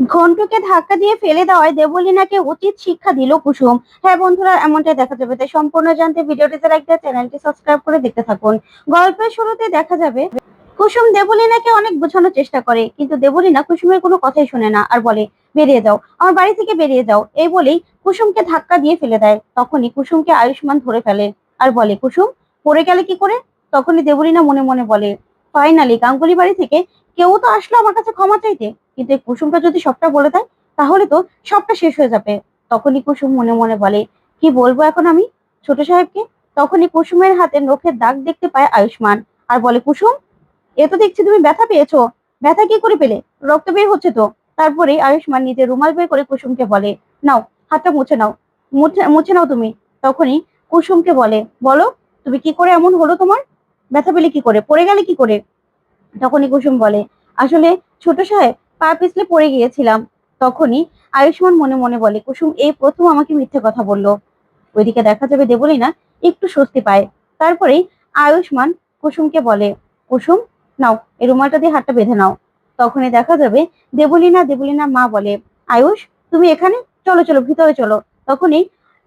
ঘন্টুকে ধাক্কা দিয়ে ফেলে দেওয়ায় দেবলীনাকে উচিত শিক্ষা দিল কুসুম। হ্যাঁ বন্ধুরা, এমনটাই দেখা যাবে। তাই সম্পূর্ণ জানতে ভিডিওটিতে লাইক দিয়ে চ্যানেলটি সাবস্ক্রাইব করে দেখতে থাকুন। গল্পের শুরুতে দেখা যাবে, কুসুম দেবলীনাকে অনেক বোঝানোর চেষ্টা করে, কিন্তু দেবলীনা কুসুমের কোনো কথাই শুনে না আর বলে, বেরিয়ে যাও, আমার বাড়ি থেকে বেরিয়ে যাও। এই বলেই কুসুমকে ধাক্কা দিয়ে ফেলে দেয়। তখনই কুসুমকে আয়ুষ্মান ধরে ফেলে আর বলে, কুসুম, পড়ে গেলে কি করে? তখনই দেবলীনা মনে মনে বলে ফাইনালি গাঙ্গুলি বাড়ি থেকে কেউ তো আসলো আমার কাছে ক্ষমা চাইতে। কিন্তু এই কুসুমটা যদি সবটা বলে দেয়, তাহলে তো সবটা শেষ হয়ে যাবে। তখনই কুসুম মনে মনে বলে, কি বলব এখন আমি? ছোট সাহেবকে। তখনই কুসুমের হাতে নখের দাগ দেখতে পায় আয়ুষ্মান আর বলে, কুসুম, এ তো দেখছি তুমি ব্যথা পেয়েছ। ব্যথা কি করে পেলে? রক্ত বের হচ্ছে তো? তারপরে আয়ুষ্মান নিজের রুমাল বের করে কুসুমকে বলে, নাও, হাতটা মুছে নাও। মুছে নাও তুমি। তখনই কুসুমকে বলে, বলো, তুমি কি করে এমন হলো তোমার? ব্যথা পেলে কি করে? পড়ে গেলে কি করে? তখনই কুসুম বলে, আসলে ছোট সাহেব পা পিছলে পড়ে গিয়েছিলাম। তখনই আয়ুষ্মান মনে মনে বলে, কুসুম, এই প্রথম আমাকে মিথ্যে কথা বলল। ওইদিকে দেখা যাবে দেবলি না, একটু স্বস্তি পায়। তারপরেই আয়ুষ্মান কুসুমকে বলে, কুসুম, নাও, এই রুমালটা দিয়ে হাতটা বেঁধে নাও। তখনই দেখা যাবে দেবলীনা দেবলীনা মা বলে, আয়ুষ, তুমি এখানে? চলো চলো, ভিতরে চলো। তখনই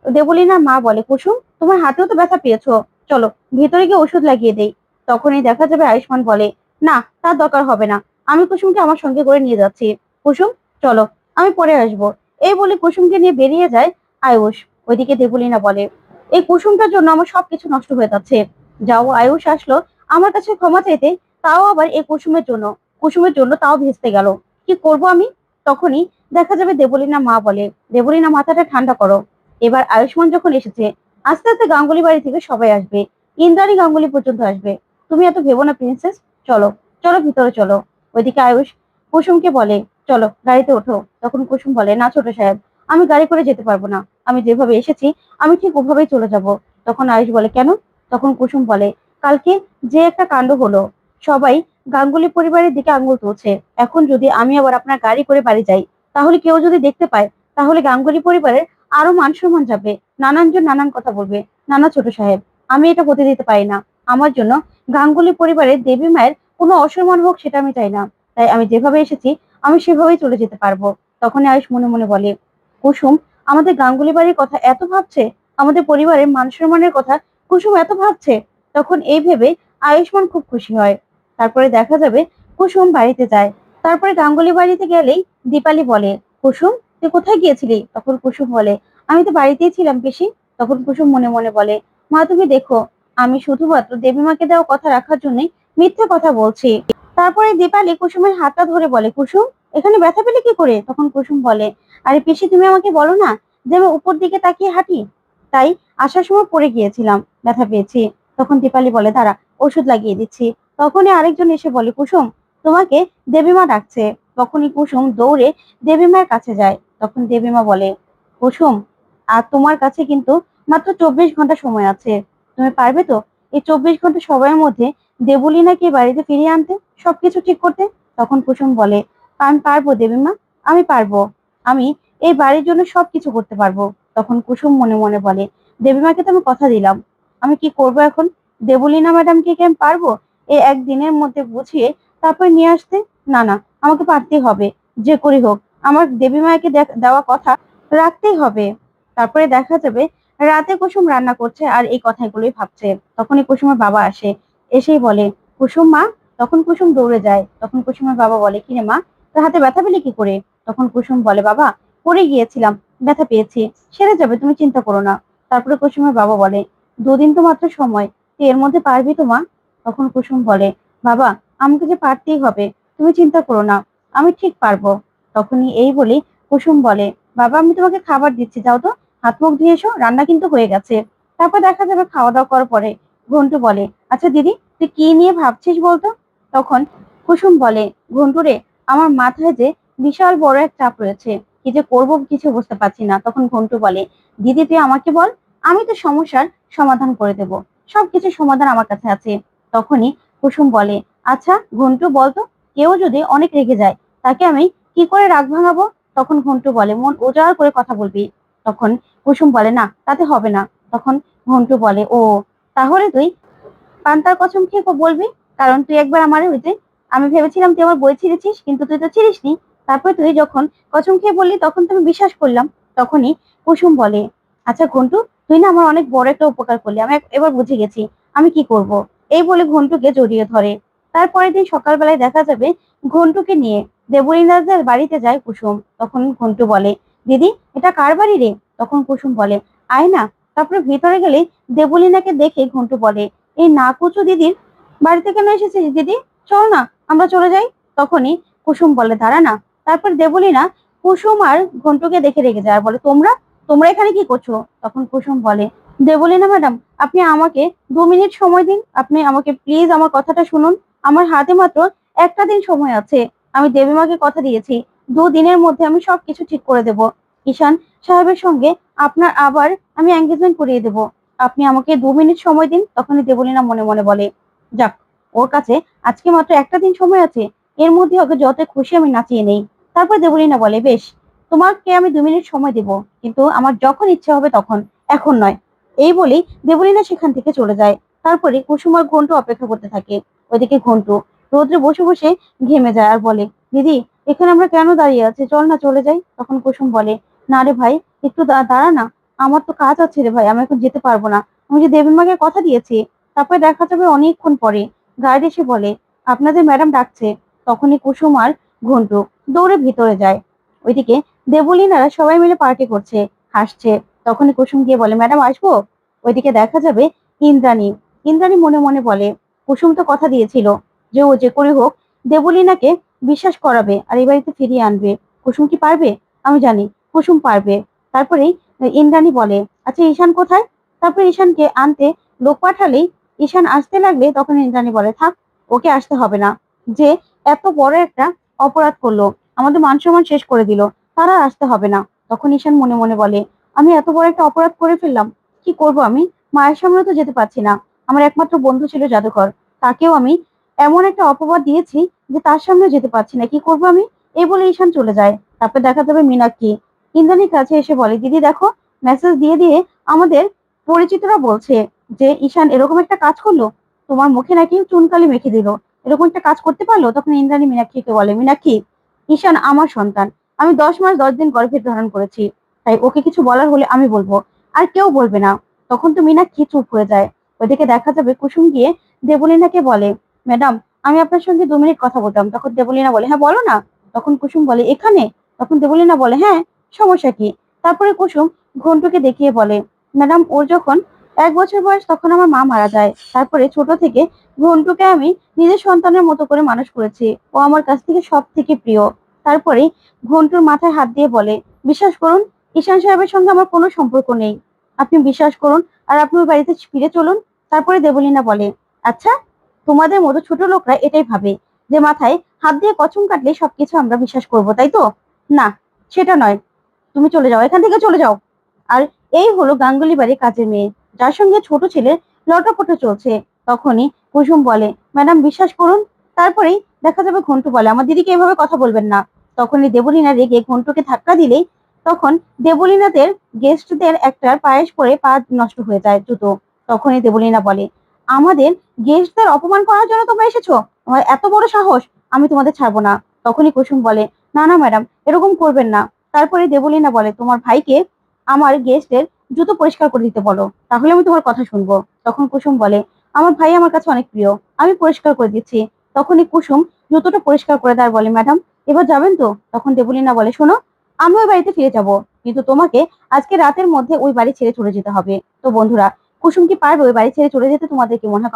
দেবলীনা মা বলে, কুসুম, তোমার হাতেও তো ব্যথা পেয়েছ। চলো, ভিতরে গিয়ে ওষুধ লাগিয়ে দেই। তখনই দেখা যাবে আয়ুষ্মান বলে, না, তার দরকার হবে না। আমি কুসুমকে আমার সঙ্গে করে নিয়ে যাচ্ছি। কুসুম, চলো, আমি পরে আসব। এই বলে কুসুমকে নিয়ে বেরিয়ে যায় আয়ুষ। ওইদিকে দেবলীনা বলে, এই কুসুমটার জন্য আমার সবকিছু নষ্ট হয়ে যাচ্ছে। যাও, আয়ুষ আসলো। আমার কাছে ক্ষমা চাইতে, তাও আবার এই কুসুমের জন্য কুসুমের জন্য তাও ভেস্তে গেল। কি করব আমি? তখনই দেখা যাবে দেবলীনা মা বলে, দেবলীনা, মাথাটা ঠান্ডা করো। এবার আয়ুষ্মান যখন এসেছে, আস্তে আস্তে গাঙ্গুলি বাড়ি থেকে সবাই আসবে। ইন্দ্রাণী গাঙ্গুলি পর্যন্ত আসবে। তুমি এত ভেবো না, প্রিন্সেস। চলো চলো ভিতরে চলো। ওইদিকে আয়ুষ কুসুমকে বলে, চলো, গাড়িতে ওঠো। তখন কুসুম বলে, না ছোট সাহেব, আমি গাড়ি করে যেতে পারব না। আমি যেভাবে এসেছি, আমি ঠিক ওভাবেই চলে যাব। তখন আয়ুষ বলে, কেন? তখন কুসুম বলে, কালকে যে একটা কাণ্ড হলো, সবাই গাঙ্গুলি পরিবারের দিকে আঙ্গুল তুলছে। এখন যদি আমি আবার আপনার গাড়ি করে বাড়ি যাই, তাহলে কেউ যদি দেখতে পায়, তাহলে গাঙ্গুলি পরিবারের আরও মান সম্মান যাবে নানানজন নানান কথা বলবে। নানা ছোট সাহেব, আমি এটা হতে দিতে পারি না। আমার জন্য গাঙ্গুলি পরিবারের দেবী মায়ের কোনো অসম্মান হোক সেটা আমি চাই না। তাই আমি যেভাবে এসেছি, আমি সেভাবেই চলে যেতে পারব। তখনই আয়ুষ মনে মনে বলে, কুসুম, আমাদের গাঙ্গুলি বাড়ির কথা এত ভাবছে? আমাদের পরিবারের মান সম্মানের কথা কুসুম এত ভাবছে? তখন এই ভেবে আয়ুষ্মান খুব খুশি হয়। তারপরে দেখা যাবে কুসুম বাড়িতে যায়। তারপরে গাঙ্গুলি বাড়িতে গেলেই দীপালি বলে, কুসুম, তুই কোথায় গিয়েছিলি? তখন কুসুম বলে, আমি তো বাড়িতেই ছিলাম পিসি। তখন কুসুম মনে মনে বলে, মা তুমি দেখো, আমি শুধুমাত্র দেবী মাকে দেওয়া কথা রাখার জন্যই মিথ্যে কথা বলছি। তারপরে দীপালি কুসুমের হাতটা ধরে বলে, কুসুম, এখানে ব্যথা পেলে কি করে? তখন কুসুম বলে, আরে পিসি, তুমি আমাকে বলো না যে আমি উপর দিকে তাকিয়ে হাঁটি? তাই আসার সময় পড়ে গিয়েছিলাম, ব্যথা পেয়েছি। তখন দীপালি বলে, দাঁড়া, ওষুধ লাগিয়ে দিচ্ছি। তখনই আরেকজন এসে বলে, কুসুম, তোমাকে দেবীমা ডাকছে। তখনই কুসুম দৌড়ে দেবীমার কাছে যায়। তখন দেবীমা বলে, কুসুম, আর তোমার কাছে কিন্তু মাত্র চব্বিশ ঘণ্টা সময় আছে। তুমি পারবে তো? এই চব্বিশ ঘণ্টা সময়ের মধ্যে দেবলীনাকে বাড়িতে ফিরিয়ে আনতে সবকিছু ঠিক করতে? তখন কুসুম বলে আমি পারব দেবীমা আমি পারব। আমি এই বাড়ির জন্য সবকিছু করতে পারব। তখন কুসুম মনে মনে বলে দেবীমাকে তো আমি কথা দিলাম। আমি কি করব এখন? দেবলীনা ম্যাডামকে কি আমি পারব? এই একদিনের মধ্যে বুঝিয়ে তারপর নিয়ে আসতে? না না, আমাকে পারতেই হবে। যে করি হোক, আমার দেবী মাকে দেওয়া কথা রাখতেই হবে। তারপরে দেখা যাবে রাতে কুসুম রান্না করছে আর এই কথাগুলোই ভাবছে। তখনই কুসুমের বাবা আসে। এসেই বলে, কুসুম মা, তখন কুসুম দৌড়ে যায়। তখন কুসুমের বাবা বলে কিরে মা, তোর হাতে ব্যথা পেলে কি করে? তখন কুসুম বলে, বাবা, পড়ে গিয়েছিলাম, ব্যথা পেয়েছি। সেরে যাবে, তুমি চিন্তা করো না। তারপরে কুসুমের বাবা বলে, দুদিন তো মাত্র সময় তুই এর মধ্যে পারবি তো মা? তখন কুসুম বলে, বাবা, আমাকে যে পারতেই হবে, তুমি চিন্তা করো না, আমি ঠিক পারব। তখনই এই বলি কুসুম বলে, বাবা, আমি তোমাকে খাবার দিচ্ছি, যাও তো, হাত মুখ ধুয়ে এসো, রান্না কিন্তু হয়ে গেছে। তারপর দেখা যাবে খাওয়া দাওয়া করার পরে ঘন্টু বলে আচ্ছা দিদি, তুই কি নিয়ে ভাবছিস বলতো? তখন কুসুম বলে, ঘন্টু রে, আমার মাথায় যে বিশাল বড় এক চাপ রয়েছে, কি যে করব কিছু বুঝতে পারছি না। তখন ঘন্টু বলে, দিদি, তুই আমাকে বল, আমি তো সমস্যার সমাধান করে দেব, সবকিছু সমাধান আমার কাছে আছে। তখনই কুসুম বলে আচ্ছা ঘন্টু, বলতো, কেউ যদি অনেক রেগে যায়, তাকে আমি কি করে রাগ ভাঙাবো? তখন ঘন্টু বলে, মন ওজাড় করে কথা বলবি। তখন কুসুম বলে, না, তাতে হবে না। তখন ঘন্টু বলে, ও তাহলে তুই পান্তার কসম খেয়ে বলবি, কারণ তুই একবার আমার হইতে আমি ভেবেছিলাম তুই আমার বই ছিঁড়েছিস, কিন্তু তুই তো ছিঁড়িসনি। তারপর তুই যখন কসম খেয়ে বললি, তখন তো আমি বিশ্বাস করলাম, তখনই কুসুম বলে আচ্ছা ঘন্টু, তুই না আমার অনেক বড় একটা উপকার করলি, আমি এবার বুঝে গেছি, আমি কি করব? এই বলে ঘন্টুকে জড়িয়ে ধরে। তারপরের দিন সকালবেলায় দেখা যাবে ঘন্টুকে নিয়ে দেবলীনাথদের বাড়িতে যায় কুসুম। তখন ঘন্টু বলে, দিদি, এটা কার বাড়ি রে? তখন কুসুম বলে আয় না তারপরে ভিতরে গেলে দেবলীনাকে দেখে ঘন্টু বলে, এই না নাকুচু দিদির বাড়িতে কেন এসেছিস দিদি? চল না, আমরা চলে যাই। তখনই কুসুম বলে, দাঁড়া না। তারপর দেবলীনা কুসুম আর ঘন্টুকে দেখে রেখে যায় আর বলে, তোমরা? তোমরা এখানে কি করছ? তখন কুসুম বলে, দেবলীনা ম্যাডাম, আপনি আমাকে দু মিনিট সময় দিন। আপনি আমাকে প্লিজ আমার কথাটা শুনুন। আমার হাতে মাত্র একটা দিন সময় আছে। আমি দেবীমাকে কথা দিয়েছি। দু দিনের মধ্যে আমি সবকিছু ঠিক করে দেব। ঈশান সাহেবের সঙ্গে আপনার আবার আমি এঙ্গেজমেন্ট করিয়ে দেব। আপনি আমাকে দু মিনিট সময় দিন, তখনই দেবলীনা মনে মনে বলে, যাক, ওর কাছে আজকে মাত্র একটা দিন সময় আছে, এর মধ্যে ওকে যত খুশি আমি নাচিয়ে নেই। তারপর দেবলীনা বলে, বেশ, তোমাকে আমি দু মিনিট সময় দেব, কিন্তু আমার যখন ইচ্ছে হবে তখন, এখন নয়। এই বলেই দেবলীনা সেখান থেকে চলে যায়। তারপরে কুসুম আর ঘন্টু অপেক্ষা করতে থাকে। ওইদিকে ঘন্টু রোদ্রে বসে বসে ঘেমে যায় আর বলে, দিদি, এখানে আমরা কেন দাঁড়িয়ে আছি? চল না, চলে যাই। তখন কুসুম বলে না রে ভাই, একটু দাঁড়া না, আমার তো কাজ আছে রে ভাই, আমি এখন যেতে পারব না। আমি যে দেবীমাকে কথা দিয়েছি, তারপরে দেখা যাবে অনেকক্ষণ পরে গাইড এসে বলে, আপনাদের ম্যাডাম ডাকছে। তখনই কুসুম আর ঘন্টু দৌড়ে ভিতরে যায়। ওইদিকে দেবলীনারা সবাই মিলে পার্টি করছে, হাসছে। তখনই কুসুম গিয়ে বলে, ম্যাডাম, আসব? ওইদিকে দেখা যাবে ইন্দ্রাণী। ইন্দ্রাণী মনে মনে বলে, কুসুম তো কথা দিয়েছিল, যে ও যে করে হোক, দেবলীনাকে বিশ্বাস করাবে আর এই বাড়িতে ফিরিয়ে আনবে। কুসুম কি পারবে? আমি জানি কুসুম পারবে। তারপরেই ইন্দ্রাণী বলে আচ্ছা ঈশান কোথায়? তারপরে ঈশানকে আনতে লোক পাঠালেই ঈশান আসতে লাগলে তখন ইন্দ্রাণী বলে, থাক, ওকে আসতে হবে না। যে এত বড় একটা অপরাধ করল, আমাদের মান সম্মান শেষ করে দিল, তারা আসতে হবে না। তখন ঈশান মনে মনে বলে, আমি এত বড় একটা অপরাধ করে ফেললাম, কি করব আমি? মায়ের সামনে তো যেতে পারছি না। আমার একমাত্র বন্ধু ছিল জাদুঘর তাকেও আমি এমন একটা অপবাদ দিয়েছি যে তার সামনে যেতে পারছি না। কি করব আমি? এই বলে ঈশান চলে যায়। তারপরে দেখা যাবে মীনাক্ষী ইন্দ্রাণীর কাছে এসে বলে, দিদি দেখো মেসেজ দিয়ে দিয়ে আমাদের পরিচিতরা বলছে যে, ঈশান এরকম একটা কাজ করল, তোমার মুখে নাকি চুনকালি মেখে দিল। এরকম একটা কাজ করতে পারল? তখন ইন্দ্রাণী মীনাক্ষীকে বলে, মীনাক্ষী, ঈশান আমার সন্তান। আমি দশ মাস দশ দিন গর্ভে ধারণ করেছি, তাই ওকে কিছু বলার হলে আমি বলব। আর কেউ বলবে না। তখন তো মীনাক্ষী চুপ হয়ে যায়। ওদিকে দেখা যাবে কুসুম গিয়ে দেবলীনাকে বলে, ম্যাডাম, আমি আপনার সঙ্গে দু মিনিট কথা বলতাম। তখন দেবলীনা বলে হ্যাঁ বলো না। তখন কুসুম বলে, এখানে? তখন দেবলীনা বলে হ্যাঁ সমস্যা কি? তারপরে কুসুম ঘন্টুকে দেখিয়ে বলে, ম্যাডাম, ওর যখন এক বছর বয়স তখন আমার মা মারা যায়। তারপরে ছোট থেকে ঘন্টুকে আমি নিজের সন্তানের মতো করে মানুষ করেছি। ও আমার কাছ থেকে সব থেকে প্রিয়। তারপরে ঘন্টুর মাথায় হাত দিয়ে বলে, বিশ্বাস করুন, ঈশান সাহেবের সঙ্গে আমার কোনো সম্পর্ক নেই। আপনি বিশ্বাস করুন আর আপনি ওই বাড়িতে ফিরে চলুন। তারপরে দেবলীনা বলে আচ্ছা তোমাদের মতো ছোট লোকরা এটাই ভাবে যে মাথায় হাত দিয়ে কচম কাটলে সবকিছু আমরা বিশ্বাস করব, তাই তো? না, সেটা নয়। তুমি চলে যাও, এখান থেকে চলে যাও। আর এই হলো গাঙ্গুলি বাড়ির কাজের মেয়ে। যার সঙ্গে ছোট ছেলে লটাপটা চলছে। তখনই কুসুম বলে, ম্যাডাম, বিশ্বাস করুন? তারপরেই দেখা যাবে ঘন্টু বলে। আমার দিদিকে এভাবে কথা বলবেন না। তখনই দেবলীনা রেগে ঘন্টুকে ধাক্কা দিলেই তখন দেবলীনাদের গেস্টদের একটা পায়েস পরে পা নষ্ট হয়ে যায় জুতো। তখনই দেবলীনা বলে, আমাদের গেস্টদের অপমান করার জন্য তোমরা এসেছ? এত বড় সাহস, আমি তোমাদের ছাড়বো না। তখনই কুসুম বলে, না না, ম্যাডাম, এরকম করবেন না। তারপরে দেবলীনা বলে, তোমার ভাইকে আমার গেস্টের জুতো পরিষ্কার করে দিতে বলো, তাহলে আমি তোমার কথা শুনব। তখন কুসুম বলে, আমার ভাই আমার কাছে অনেক প্রিয়, আমি পরিষ্কার করে দিচ্ছি। তখনই কুসুম জুতোটা পরিষ্কার করে দেয়, বলে, ম্যাডাম, এবার যাবেন তো? তখন দেবলীনা বলে, শোনো, আমি ওই বাড়িতে ফিরে যাব, কিন্তু তোমাকে আজকে রাতের মধ্যে ওই বাড়ি ছেড়ে চলে যেতে হবে। তো বন্ধুরা, কুসুম কি পারবে ওই বাড়ি ছেড়ে চলে যেতে, তোমাদের কি মনে হয়?